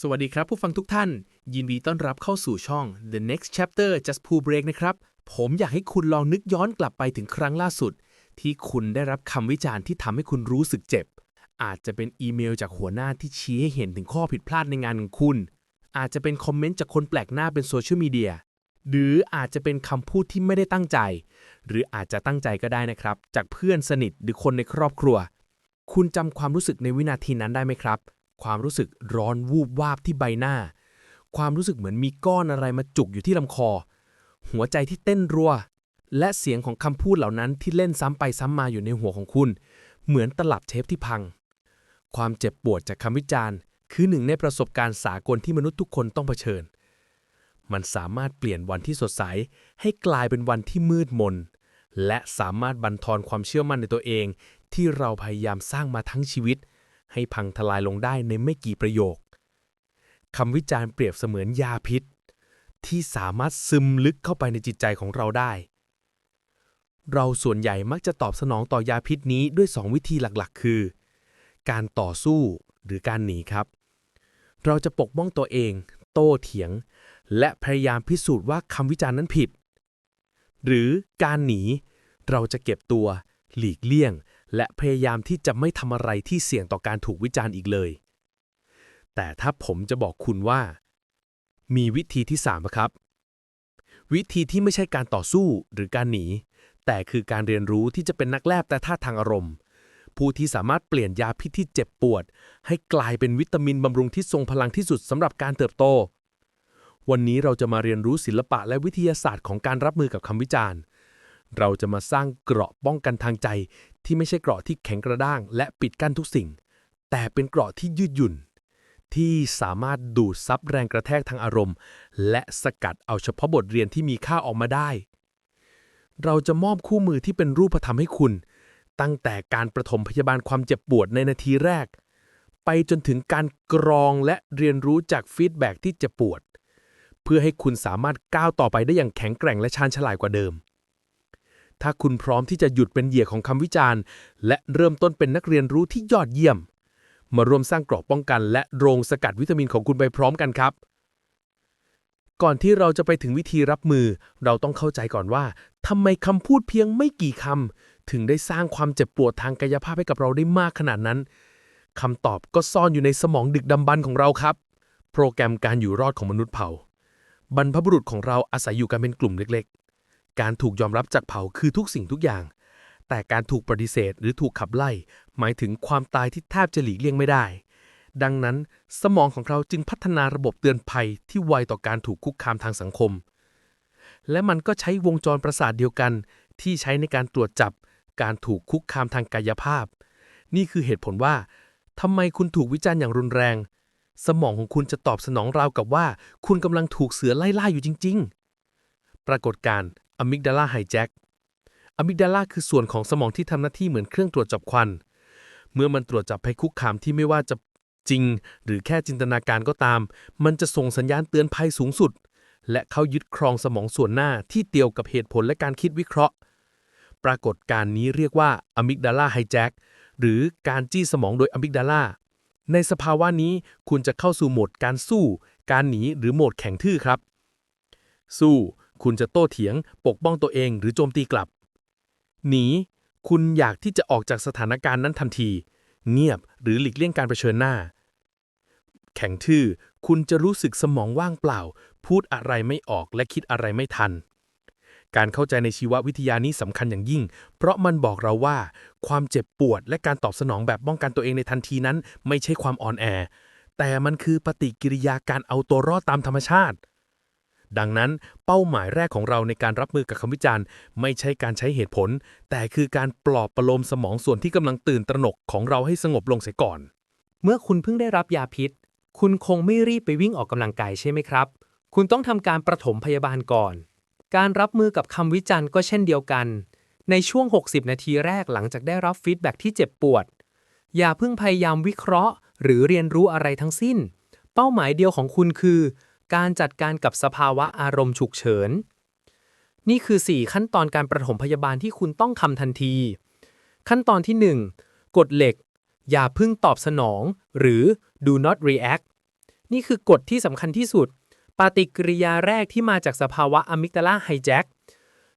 สวัสดีครับผู้ฟังทุกท่าน ยินดีต้อนรับเข้าสู่ช่อง The Next Chapter Just Pull Break นะครับ ผมอยากให้คุณลองนึกย้อนกลับไปถึงครั้งล่าสุด ที่คุณได้รับคำวิจารณ์ที่ทำให้คุณรู้สึกเจ็บ อาจจะเป็นอีเมลจากหัวหน้าที่ชี้ให้เห็นถึงข้อผิดพลาดในงานของคุณ อาจจะเป็นคอมเมนต์จากคนแปลกหน้าเป็นโซเชียลมีเดียหรืออาจจะเป็นคำพูดที่ไม่ได้ตั้งใจ หรืออาจจะตั้งใจก็ได้นะครับ จากเพื่อนสนิทหรือคนในครอบครัว คุณจำความรู้สึกในวินาทีนั้นได้ไหมครับ ความรู้สึกร้อนวูบวาบที่ใบหน้า ความรู้สึกเหมือนมีก้อนอะไรมาจุกอยู่ที่ลำคอ หัวใจที่เต้นรัว และเสียงของคำพูดเหล่านั้นที่เล่นซ้ำไปซ้ำมาอยู่ในหัวของคุณ เหมือนตลับเทปที่พัง ความเจ็บปวดจากคำวิจารณ์ คือหนึ่งในประสบการณ์สากลที่มนุษย์ทุกคนต้องเผชิญ มันสามารถเปลี่ยนวันที่สดใส ให้กลายเป็นวันที่มืดมน และสามารถบั่นทอนความเชื่อมั่นในตัวเอง ที่เราพยายามสร้างมาทั้งชีวิต ให้พังทลายลงได้ในไม่กี่ประโยคคำวิจารณ์เปรียบเสมือนยาพิษ ที่สามารถซึมลึกเข้าไปในจิตใจของเราได้ เราส่วนใหญ่มักจะตอบสนองต่อยาพิษนี้ด้วย 2 วิธีหลักๆ คือ การต่อสู้หรือการหนีครับ เราจะปกป้องตัวเอง โต้เถียง และพยายามพิสูจน์ว่าคำวิจารณ์นั้นผิด หรือการหนี เราจะเก็บตัว หลีกเลี่ยง และพยายามที่จะไม่ทำอะไรที่เสี่ยงต่อการถูกวิจารณ์อีกเลย แต่ถ้าผมจะบอกคุณว่า มีวิธีที่ 3 ครับ วิธีที่ไม่ใช่การต่อสู้หรือการหนี แต่คือการเรียนรู้ที่จะเป็นนักแลบแต่ท่าทางอารมณ์ ผู้ที่สามารถเปลี่ยนยาพิษที่เจ็บปวด ให้กลายเป็นวิตามินบำรุงที่ทรงพลังที่สุดสำหรับการเติบโต วันนี้เราจะมาเรียนรู้ศิลปะและวิทยาศาสตร์ของการรับมือกับคำวิจารณ์เราจะมาสร้างเกราะป้องกันทางใจ ที่ไม่ใช่เกราะที่แข็งกระด้าง และปิดกั้นทุกสิ่ง แต่เป็นเกราะที่ยืดหยุ่น ที่สามารถดูดซับแรงกระแทกทางอารมณ์ และสกัดเอาเฉพาะบทเรียนที่มีค่าออกมาได้ เราจะมอบคู่มือที่เป็นรูปธรรมให้คุณ ตั้งแต่การประถมพยาบาลความเจ็บปวดในนาทีแรก ไปจนถึงการกรองและเรียนรู้จากฟีดแบ็กที่เจ็บปวด เพื่อให้คุณสามารถก้าวต่อไปได้อย่างแข็งแกร่งและชาญฉลาดกว่าเดิม ถ้าคุณพร้อมที่จะหยุดเป็นเหยื่อของคำวิจารณ์ และเริ่มต้นเป็นนักเรียนรู้ที่ยอดเยี่ยม มาร่วมสร้างกราะป้องกัน และโรงสกัดวิตามินของคุณไปพร้อมกันครับ ก่อนที่เราจะไปถึงวิธีรับมือ เราต้องเข้าใจก่อนว่าทำไมคำพูดเพียงไม่กี่คำถึงได้สร้างความเจ็บปวดทางกายภาพให้กับเราได้มากขนาดนั้นคำตอบก็ซ่อนอยู่ในสมองดึกดำบรรพ์ของเราครับ โปรแกรมการอยู่รอดของมนุษย์เผ่า บรรพบุรุษของเราอาศัยอยู่กันเป็นกลุ่มเล็ก การถูกยอมรับจากเผ่าคือทุกสิ่งทุกอย่าง แต่การถูกปฏิเสธหรือถูกขับไล่ หมายถึงความตายที่แทบจะหลีกเลี่ยงไม่ได้ ดังนั้นสมองของเราจึงพัฒนาระบบเตือนภัยที่ไวต่อการถูกคุกคามทางสังคม และมันก็ใช้วงจรประสาทเดียวกัน ที่ใช้ในการตรวจจับ การถูกคุกคามทางกายภาพ นี่คือเหตุผลว่าทำไมคุณถูกวิจารณ์อย่างรุนแรง สมองของคุณจะตอบสนองราวกับว่า คุณกำลังถูกเสือไล่ล่าอยู่จริง ๆ ปรากฏการณ์ อะมิกดาลาไฮแจ็คอะมิกดาลาคือส่วนของสมองที่ทำหน้าที่เหมือนเครื่องตรวจจับควัน เมื่อมันตรวจจับภัยคุกคามที่ไม่ว่าจะจริง หรือแค่จินตนาการก็ตาม มันจะส่งสัญญาณเตือนภัยสูงสุด และเข้ายึดครองสมองส่วนหน้าที่เกี่ยวกับเหตุผลและการคิดวิเคราะห์ ปรากฏการณ์นี้เรียกว่าอะมิกดาลาไฮแจ็คหรือการจี้สมองโดยอะมิกดาลาในสภาวะนี้คุณจะเข้าสู่โหมดการสู้ การหนีหรือโหมดแข็งทื่อครับ สู้ คุณจะโต้เถียง ปกป้องตัวเองหรือโจมตีกลับ หนี คุณอยากที่จะออกจากสถานการณ์นั้นทันที เงียบหรือหลีกเลี่ยงการเผชิญหน้า แข็งทื่อ คุณจะรู้สึกสมองว่างเปล่า พูดอะไรไม่ออกและคิดอะไรไม่ทัน การเข้าใจในชีววิทยานี้สำคัญอย่างยิ่ง เพราะมันบอกเราว่า ความเจ็บปวดและการตอบสนองแบบป้องกันตัวเองในทันทีนั้น ไม่ใช่ความอ่อนแอ แต่มันคือปฏิกิริยาการเอาตัวรอดตามธรรมชาติ ดังนั้นเป้าหมายแรกของเราในการรับมือกับคำวิจารณ์ ไม่ใช่การใช้เหตุผล แต่คือการปลอบประโลมสมองส่วนที่กำลังตื่นตระหนกของเราให้สงบลงเสียก่อน เมื่อคุณเพิ่งได้รับยาพิษ คุณคงไม่รีบไปวิ่งออกกำลังกายใช่ไหมครับ คุณต้องทำการประถมพยาบาลก่อน การรับมือกับคำวิจารณ์ก็เช่นเดียวกัน ในช่วง 60 นาทีแรกหลังจากได้รับฟีดแบ็ที่เจ็บปวด อย่าเพิ่งพยายามวิเคราะห์ หรือเรียนรู้อะไรทั้งสิ้น เป้าหมายเดียวของคุณคือ การจัดการกับสภาวะอารมณ์ฉุกเฉิน นี่คือ 4 ขั้นตอนการประถมพยาบาลที่คุณต้องทำทันที ขั้นตอนที่ 1กฎเหล็ก อย่าพิ่งตอบสนอง หรือ do not react นี่คือกฎที่สำคัญที่สุด ปฏิกิริยาแรกที่มาจากสภาวะอะมิกดาลาไฮแจ็ค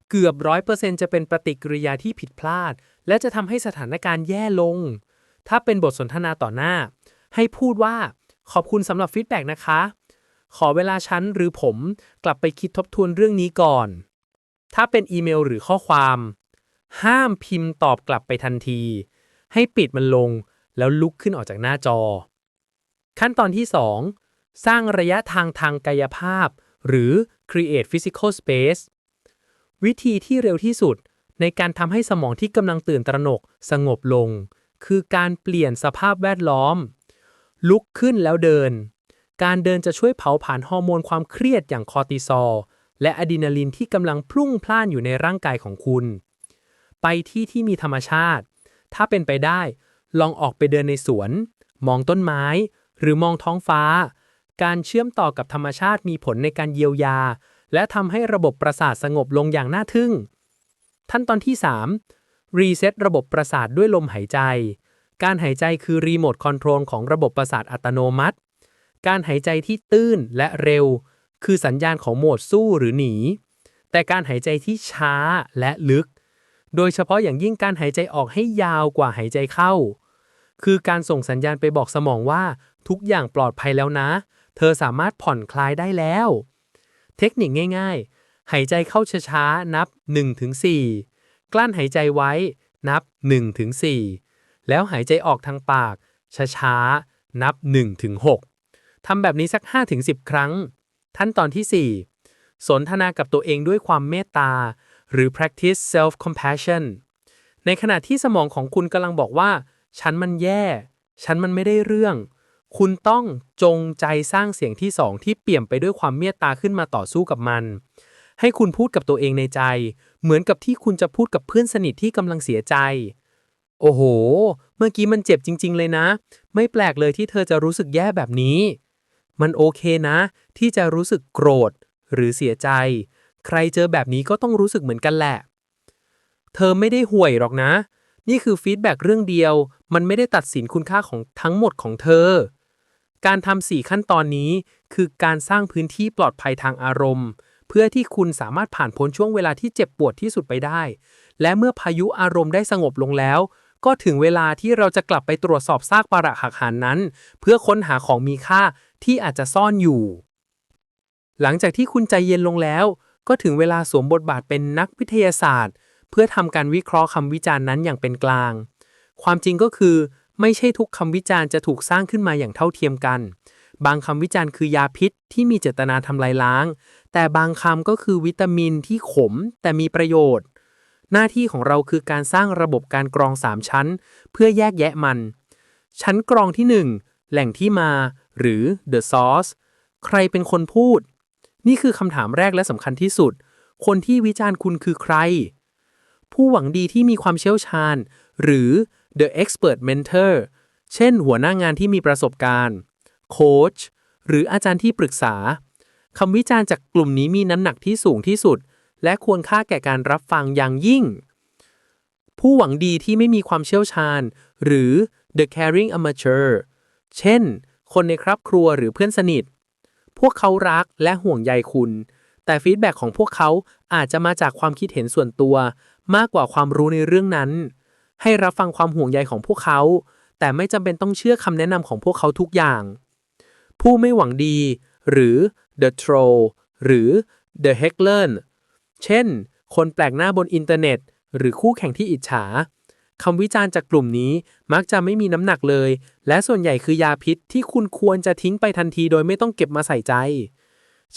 เกือบร้อยเปอร์เซ็นจะเป็นปฏิกิริยาที่ผิดพลาด และจะทำให้สถานการณ์แย่ลง ถ้าเป็นบทสนทนาต่อหน้า ให้พูดว่าขอบคุณสำหรับฟีดแบ็กนะคะ ขอเวลาฉันหรือผมกลับไปคิดทบทวนเรื่องนี้ก่อน ถ้าเป็นอีเมลหรือข้อความ ห้ามพิมพ์ตอบกลับไปทันที ให้ปิดมันลงแล้วลุกขึ้นออกจากหน้าจอ ขั้นตอนที่ 2 สร้างระยะทางทางกายภาพ หรือ create physical space วิธีที่เร็วที่สุดในการทำให้สมองที่กำลังตื่นตระหนกสงบลง คือการเปลี่ยนสภาพแวดล้อม ลุกขึ้นแล้วเดิน การเดินจะช่วยเผาผลาญฮอร์โมนความเครียดอย่างคอร์ติซอลและอะดรีนาลินที่กำลังพลุ่งพล่านอยู่ในร่างกายของคุณ ไปที่ที่มีธรรมชาติ ถ้าเป็นไปได้ ลองออกไปเดินในสวน มองต้นไม้ หรือมองท้องฟ้า การเชื่อมต่อกับธรรมชาติมีผลในการเยียวยา และทำให้ระบบประสาทสงบลงอย่างน่าทึ่ง ขั้นตอนที่ 3. รีเซ็ตระบบประสาทด้วยลมหายใจ การหายใจคือรีโมทคอนโทรลของระบบประสาทอัตโนมัติ การหายใจที่ตื้นและเร็ว คือสัญญาณของโหมดสู้หรือหนี แต่การหายใจที่ช้าและลึก โดยเฉพาะอย่างยิ่งการหายใจออกให้ยาวกว่าหายใจเข้า คือการส่งสัญญาณไปบอกสมองว่าทุกอย่างปลอดภัยแล้วนะ เธอสามารถผ่อนคลายได้แล้ว เทคนิคง่ายๆ หายใจเข้าช้าๆ นับ 1-4 กลั้นหายใจไว้ นับ 1-4 แล้วหายใจออกทางปากช้าๆ นับ 1-6 ทำแบบนี้สัก 5-10 ครั้ง ขั้นตอนที่ 4 สนทนากับตัวเองด้วยความเมตตา หรือ practice self compassion ในขณะที่สมองของคุณกำลังบอกว่า ฉันมันแย่ ฉันมันไม่ได้เรื่อง คุณต้องจงใจสร้างเสียงที่สองที่เปี่ยมไปด้วยความเมตตาขึ้นมาต่อสู้กับมัน ให้คุณพูดกับตัวเองในใจ เหมือนกับที่คุณจะพูดกับเพื่อนสนิทที่กำลังเสียใจ โอ้โห เมื่อกี้มันเจ็บจริง ๆ เลยนะ ไม่แปลกเลยที่เธอจะรู้สึกแย่แบบนี้ มันโอเคนะ ที่จะรู้สึกโกรธหรือเสียใจ ใครเจอแบบนี้ก็ต้องรู้สึกเหมือนกันแหละ เธอไม่ได้ห่วยหรอกนะ นี่คือฟีดแบ็กเรื่องเดียว มันไม่ได้ตัดสินคุณค่าของทั้งหมดของเธอ การทำสี่ขั้นตอนนี้คือการสร้างพื้นที่ปลอดภัยทางอารมณ์ เพื่อที่คุณสามารถผ่านพ้นช่วงเวลาที่เจ็บปวดที่สุดไปได้ และเมื่อพายุอารมณ์ได้สงบลงแล้ว ก็ถึงเวลาที่เราจะกลับไปตรวจสอบซากปรักหักหันนั้น เพื่อค้นหาของมีค่าที่อาจจะซ่อนอยู่ หลังจากที่คุณใจเย็นลงแล้ว ก็ถึงเวลาสวมบทบาทเป็นนักวิทยาศาสตร์ เพื่อทำการวิเคราะห์คำวิจารณ์นั้นอย่างเป็นกลาง ความจริงก็คือ ไม่ใช่ทุกคำวิจารณ์จะถูกสร้างขึ้นมาอย่างเท่าเทียมกัน บางคำวิจารณ์คือยาพิษที่มีเจตนาทำลายล้าง แต่บางคำก็คือวิตามินที่ขมแต่มีประโยชน์ หน้าที่ของเราคือการสร้างระบบการกรอง 3 ชั้น เพื่อแยกแยะมัน ชั้นกรองที่ 1 แหล่งที่มา หรือ the source ใครเป็นคนพูด นี่คือคำถามแรกและสำคัญที่สุด คนที่วิจารณ์คุณคือใคร ผู้หวังดีที่มีความเชี่ยวชาญ หรือ the expert mentor เช่น หัวหน้างานที่มีประสบการณ์โค้ชหรืออาจารย์ที่ปรึกษาคำวิจารณ์จากกลุ่มนี้มีน้ำหนักที่สูงที่สุด และควรค่าแก่การรับฟังอย่างยิ่ง ผู้หวังดีที่ไม่มีความเชี่ยวชาญ หรือ the caring amateur เช่น คนในครอบครัวหรือเพื่อนสนิท พวกเขารักและห่วงใยคุณ แต่ฟีดแบ็กของพวกเขาอาจจะมาจากความคิดเห็นส่วนตัว มากกว่าความรู้ในเรื่องนั้น ให้รับฟังความห่วงใยของพวกเขา แต่ไม่จำเป็นต้องเชื่อคำแนะนำของพวกเขาทุกอย่าง ผู้ไม่หวังดี หรือ the troll หรือ the heckler เช่น คนแปลกหน้าบนอินเทอร์เน็ต หรือคู่แข่งที่อิจฉาคำวิจารณ์จากกลุ่มนี้มักจะไม่มีน้ำหนักเลย และส่วนใหญ่คือยาพิษที่คุณควรจะทิ้งไปทันทีโดยไม่ต้องเก็บมาใส่ใจ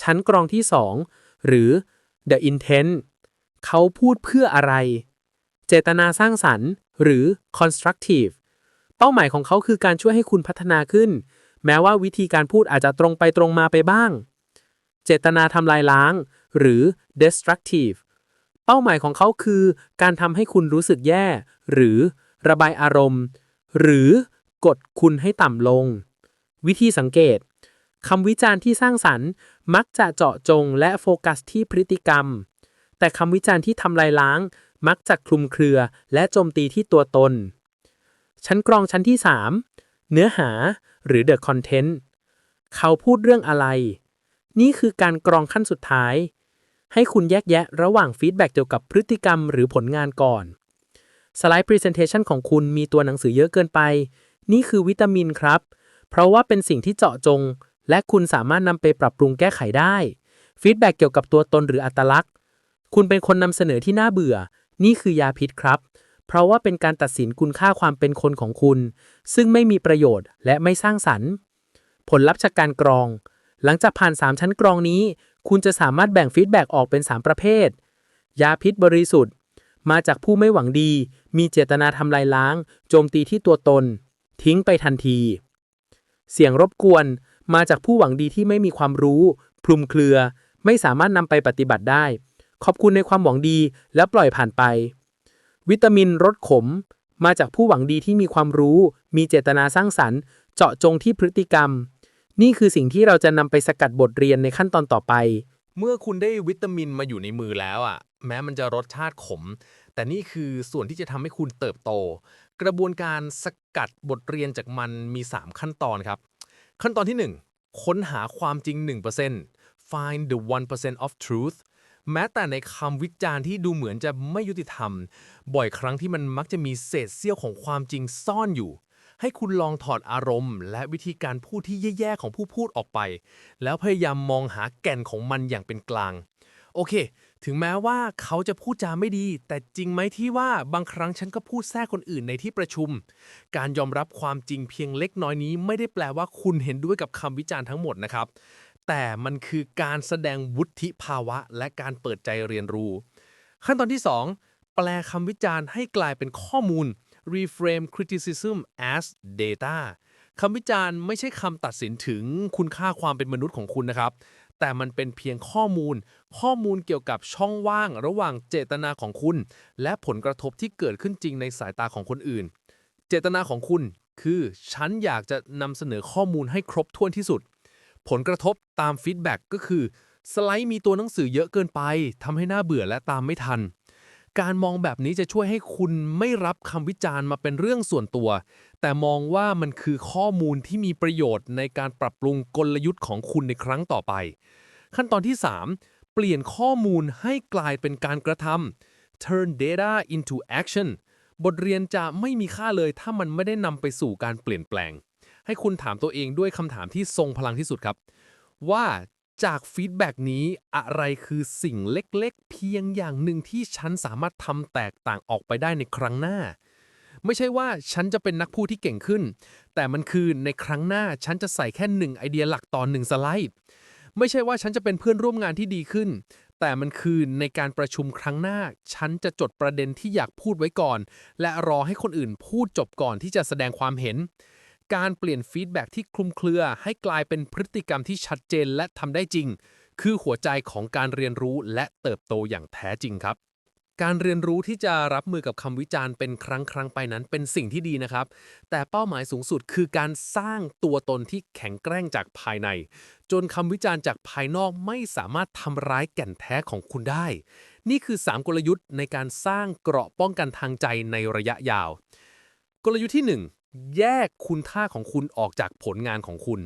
ชั้นกรองที่ 2 หรือ the intent เขาพูดเพื่ออะไร เจตนาสร้างสรรค์ หรือ constructive เป้าหมายของเขาคือการช่วยให้คุณพัฒนาขึ้น แม้ว่าวิธีการพูดอาจจะตรงไปตรงมาไปบ้าง เจตนาทำลายล้าง หรือ destructive เป้าหมายของเขาคือการทำให้คุณรู้สึกแย่ หรือระบายอารมณ์ หรือกดคุณให้ต่ำลง วิธีสังเกตคำวิจารณ์ที่สร้างสรรค์ มักจะเจาะจงและโฟกัสที่พฤติกรรม แต่คำวิจารณ์ที่ทำลายล้าง มักจะคลุมเครือและโจมตีที่ตัวตน ชั้นกรองชั้นที่ 3 เนื้อหาหรือ the content เขาพูดเรื่องอะไร นี่คือการกรองขั้นสุดท้าย ให้คุณแยกแยะระหว่างฟีดแบ็กเกี่ยวกับพฤติกรรมหรือผลงานก่อน สไลด์ Presentation ของคุณมีตัวหนังสือเยอะเกินไป นี่คือวิตามินครับ เพราะว่าเป็นสิ่งที่เจาะจง และคุณสามารถนำไปปรับปรุงแก้ไขได้ฟีดแบ็กเกี่ยวกับตัวตนหรืออัตลักษณ์ คุณเป็นคนนำเสนอที่น่าเบื่อ นี่คือยาพิษครับ เพราะว่าเป็นการตัดสินคุณค่าความเป็นคนของคุณ ซึ่งไม่มีประโยชน์และไม่สร้างสรรค์ ผลลัพธ์จากการกรอง หลังจากผ่าน 3 ชั้นกรองนี้ คุณจะสามารถแบ่งฟีดแบ็กออกเป็น 3 ประเภท ยาพิษบริสุทธิ์ มาจากผู้ไม่หวังดี มีเจตนาทำลายล้าง โจมตีที่ตัวตน ทิ้งไปทันที เสียงรบกวน มาจากผู้หวังดีที่ไม่มีความรู้พลุมเครือ ไม่สามารถนำไปปฏิบัติได้ ขอบคุณในความหวังดีแล้วปล่อยผ่านไป วิตามินรสขม มาจากผู้หวังดีที่มีความรู้ มีเจตนาสร้างสรรค์ เจาะจงที่พฤติกรรม นี่คือสิ่งที่เราจะนำไปสกัดบทเรียนในขั้นตอนต่อไป เมื่อคุณได้วิตามินมาอยู่ในมือแล้วอะ แม้มันจะรสชาติขม แต่นี่คือส่วนที่จะทำให้คุณเติบโต กระบวนการสกัดบทเรียนจากมันมี 3 ขั้นตอนครับ ขั้นตอนที่ 1 ค้นหาความจริง 1% find the 1% of truth แม้แต่ในคำวิจารณ์ที่ดูเหมือนจะไม่ยุติธรรม บ่อยครั้งที่มันมักจะมีเศษเสี้ยวของความจริงซ่อนอยู่ ให้คุณลองถอดอารมณ์ และวิธีการพูดที่แย่ๆของผู้พูดออกไป แล้วพยายามมองหาแก่นของมันอย่างเป็นกลาง โอเค ถึงแม้ว่าเขาจะพูดจาไม่ดี แต่จริงไหมที่ว่าบางครั้งฉันก็พูดแทรกคนอื่นในที่ประชุม การยอมรับความจริงเพียงเล็กน้อยนี้ ไม่ได้แปลว่าคุณเห็นด้วยกับคำวิจารณ์ทั้งหมดนะครับ แต่มันคือการแสดงวุฒิภาวะ และการเปิดใจเรียนรู้ ขั้นตอนที่ 2 แปลคำวิจารณ์ให้กลายเป็นข้อมูล reframe criticism as data คำวิจารณ์ไม่ใช่คำตัดสินถึงคุณค่าความเป็นมนุษย์ของคุณนะครับ แต่มันเป็นเพียงข้อมูล ข้อมูลเกี่ยวกับช่องว่างระหว่างเจตนาของคุณ และผลกระทบที่เกิดขึ้นจริงในสายตาของคนอื่น เจตนาของคุณคือฉันอยากจะนำเสนอข้อมูลให้ครบถ้วนที่สุด ผลกระทบตามฟีดแบ็กก็คือ สไลด์มีตัวหนังสือเยอะเกินไปทำให้หน้าเบื่อและตามไม่ทัน การมองแบบนี้จะช่วยให้คุณไม่รับคำวิจารณ์มาเป็นเรื่องส่วนตัว แต่มองว่ามันคือข้อมูลที่มีประโยชน์ในการปรับปรุงกลยุทธ์ของคุณในครั้งต่อไป ขั้นตอนที่ 3 เปลี่ยนข้อมูลให้กลายเป็นการกระทำ turn data into action บทเรียนจะไม่มีค่าเลยถ้ามันไม่ได้นำไปสู่การเปลี่ยนแปลง ให้คุณถามตัวเองด้วยคำถามที่ทรงพลังที่สุดครับ ว่า จากฟีดแบ็กนี้อะไรคือสิ่งเล็กๆ เพียงอย่างหนึ่งที่ฉันสามารถทำแตกต่างออกไปได้ในครั้งหน้า ไม่ใช่ว่าฉันจะเป็นนักพูดที่เก่งขึ้น แต่มันคือในครั้งหน้าฉันจะใส่แค่หนึ่งไอเดียหลักตอนหนึ่งสไลด์ ไม่ใช่ว่าฉันจะเป็นเพื่อนร่วมงานที่ดีขึ้น แต่มันคือในการประชุมครั้งหน้า ฉันจะจดประเด็นที่อยากพูดไว้ก่อน และรอให้คนอื่นพูดจบก่อนที่จะแสดงความเห็น การเปลี่ยนฟีดแบ็กที่คลุมเครือ ให้กลายเป็นพฤติกรรมที่ชัดเจนและทำได้จริง คือหัวใจของการเรียนรู้และเติบโตอย่างแท้จริงครับการเรียนรู้ที่จะรับมือกับคำวิจารณ์เป็นครั้งครั้งไปนั้นเป็นสิ่งที่ดีนะครับ แต่เป้าหมายสูงสุดคือการสร้างตัวตนที่แข็งแกร่งจากภายใน จนคำวิจารณ์จากภายนอกไม่สามารถทำร้ายแก่นแท้ของคุณได้ นี่คือ 3 กลยุทธ์ในการสร้างเกราะป้องกันทางใจในระยะยาว กลยุทธ์ที่ 1 แยกคุณค่าของคุณออกจากผลงานของคุณ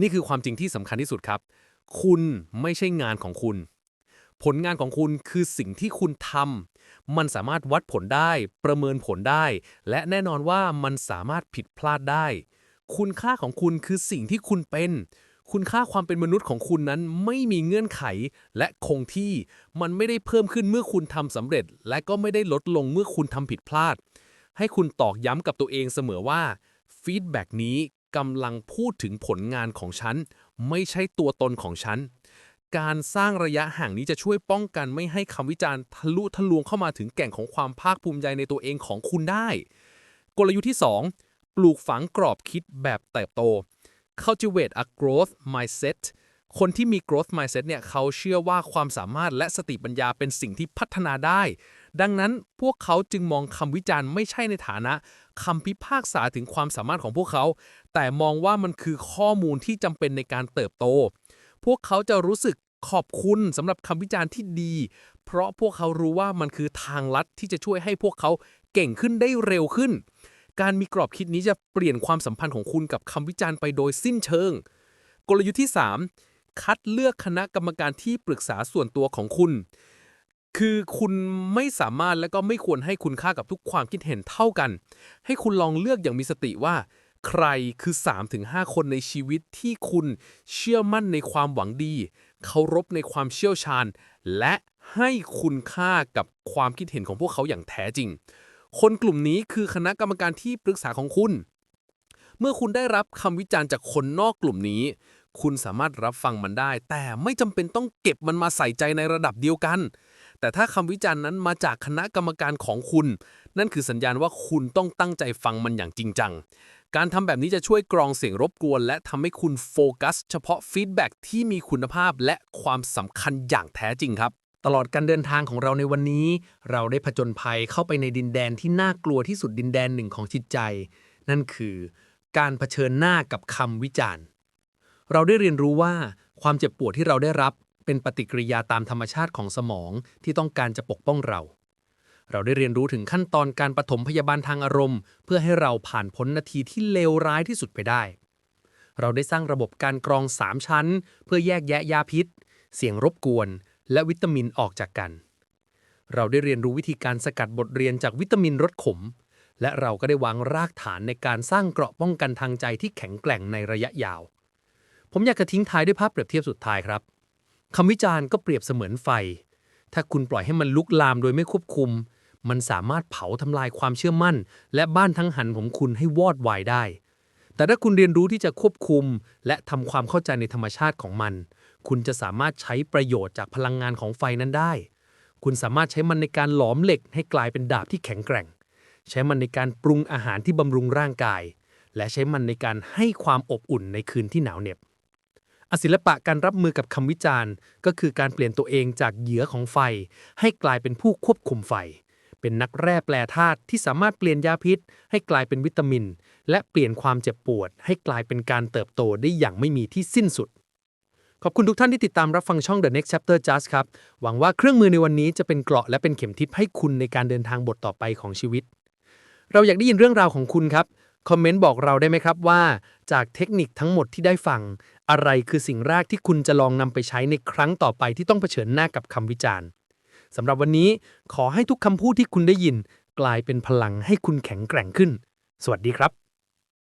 นี่คือความจริงที่สำคัญที่สุดครับ คุณไม่ใช่งานของคุณ ผลงานของคุณคือสิ่งที่คุณทำมันสามารถวัดผลได้ ประเมินผลได้ และแน่นอนว่ามันสามารถผิดพลาดได้ คุณค่าของคุณคือสิ่งที่คุณเป็น คุณค่าความเป็นมนุษย์ของคุณนั้นไม่มีเงื่อนไขและคงที่ มันไม่ได้เพิ่มขึ้นเมื่อคุณทำสำเร็จ และก็ไม่ได้ลดลงเมื่อคุณทำผิดพลาด ให้คุณตอกย้ำกับตัวเองเสมอว่าฟีดแบ็กนี้กำลังพูดถึงผลงานของฉัน ไม่ใช่ตัวตนของฉัน การสร้างระยะห่างนี้จะช่วยป้องกันไม่ให้คำวิจารณ์ทะลุทะลวงเข้ามาถึงแก่นของความภาคภูมิใจในตัวเองของคุณได้ กลยุทธ์ที่ 2 ปลูกฝังกรอบคิดแบบเติบโต cultivate a growth mindset คนที่มี growth mindset เนี่ยเขาเชื่อว่าความสามารถและสติปัญญาเป็นสิ่งที่พัฒนาได้ ดังนั้นพวกเขาจึงมองคำวิจารณ์ไม่ใช่ในฐานะคำพิพากษาถึงความสามารถของพวกเขา แต่มองว่ามันคือข้อมูลที่จำเป็นในการเติบโต พวกเขาจะรู้สึกขอบคุณสำหรับคำวิจารณ์ที่ดี เพราะพวกเขารู้ว่ามันคือทางลัดที่จะช่วยให้พวกเขาเก่งขึ้นได้เร็วขึ้น การมีกรอบคิดนี้จะเปลี่ยนความสัมพันธ์ของคุณกับคำวิจารณ์ไปโดยสิ้นเชิง กลยุทธ์ที่ 3 คัดเลือกคณะกรรมการที่ปรึกษาส่วนตัวของคุณ คือคุณไม่สามารถและก็ไม่ควรให้คุณค่ากับทุกความคิดเห็นเท่ากัน ให้คุณลองเลือกอย่างมีสติว่า ใครคือ 3-5 คนในชีวิตที่คุณเชื่อมั่นในความหวังดีเคารพในความเชี่ยวชาญ และให้คุณค่ากับความคิดเห็นของพวกเขาอย่างแท้จริง คนกลุ่มนี้คือคณะกรรมการที่ปรึกษาของคุณ เมื่อคุณได้รับคำวิจารณ์จากคนนอกกลุ่มนี้ คุณสามารถรับฟังมันได้ แต่ไม่จำเป็นต้องเก็บมันมาใส่ใจในระดับเดียวกัน แต่ถ้าคำวิจารณ์นั้นมาจากคณะกรรมการของคุณ นั่นคือสัญญาณว่าคุณต้องตั้งใจฟังมันอย่างจริงจัง การทำแบบนี้จะช่วยกรองเสียงรบกวน และทำให้คุณโฟกัส เฉพาะฟีดแบ็กที่มีคุณภาพและความสำคัญอย่างแท้จริงครับตลอดการเดินทางของเราในวันนี้ เราได้ผจญภัยเข้าไปในดินแดนที่น่ากลัวที่สุดดินแดนหนึ่งของจิตใจ นั่นคือ การเผชิญหน้ากับคำวิจารณ์ เราได้เรียนรู้ว่าความเจ็บปวดที่เราได้รับเป็นปฏิกิริยาตามธรรมชาติของสมองที่ต้องการจะปกป้องเรา เราได้เรียนรู้ถึงขั้นตอนการปฐมพยาบาลทางอารมณ์ เพื่อให้เราผ่านพ้นนาทีที่เลวร้ายที่สุดไปได้ เราได้สร้างระบบการกรอง 3 ชั้น เพื่อแยกแยะยาพิษ เสียงรบกวน และวิตามินออกจากกัน เราได้เรียนรู้วิธีการสกัดบทเรียนจากวิตามินรสขม และเราก็ได้วางรากฐานในการสร้างเกราะป้องกันทางใจที่แข็งแกร่งในระยะยาว ผมอยากจะทิ้งท้ายด้วยภาพเปรียบเทียบสุดท้ายครับคำวิจารณ์ก็เปรียบเสมือนไฟ ถ้าคุณปล่อยให้มันลุกลามโดยไม่ควบคุม มันสามารถเผาทำลายความเชื่อมั่น และบ้านทั้งหันของคุณให้วอดวายได้ แต่ถ้าคุณเรียนรู้ที่จะควบคุม และทำความเข้าใจในธรรมชาติของมัน คุณจะสามารถใช้ประโยชน์จากพลังงานของไฟนั้นได้ คุณสามารถใช้มันในการหลอมเหล็ก ให้กลายเป็นดาบที่แข็งแกร่ง ใช้มันในการปรุงอาหารที่บำรุงร่างกาย และใช้มันในการให้ความอบอุ่นในคืนที่หนาวเหน็บ อศิลปะการรับมือกับคำวิจารณ์ ก็คือการเปลี่ยนตัวเองจากเหยื่อของไฟ ให้กลายเป็นผู้ควบคุมไฟ เป็นนักแร่แปรธาตุที่สามารถเปลี่ยนยาพิษ ให้กลายเป็นวิตามิน และเปลี่ยนความเจ็บปวด ให้กลายเป็นการเติบโตได้อย่างไม่มีที่สิ้นสุด ขอบคุณทุกท่านที่ติดตามรับฟังช่อง The Next Chapter Just ครับ หวังว่าเครื่องมือในวันนี้จะเป็นเกราะและเป็นเข็มทิศให้คุณในการเดินทางบทต่อไปของชีวิต เราอยากได้ยินเรื่องราวของคุณครับคอมเมนต์บอกเราได้ไหมครับว่า จากเทคนิคทั้งหมดที่ได้ฟัง อะไรคือสิ่งแรกที่คุณจะลองนำไปใช้ในครั้งต่อไปที่ต้องเผชิญหน้ากับคำวิจารณ์สำหรับวันนี้ขอให้ทุกคำพูดที่คุณได้ยิน กลายเป็นพลังให้คุณแข็งแกร่งขึ้น สวัสดีครับ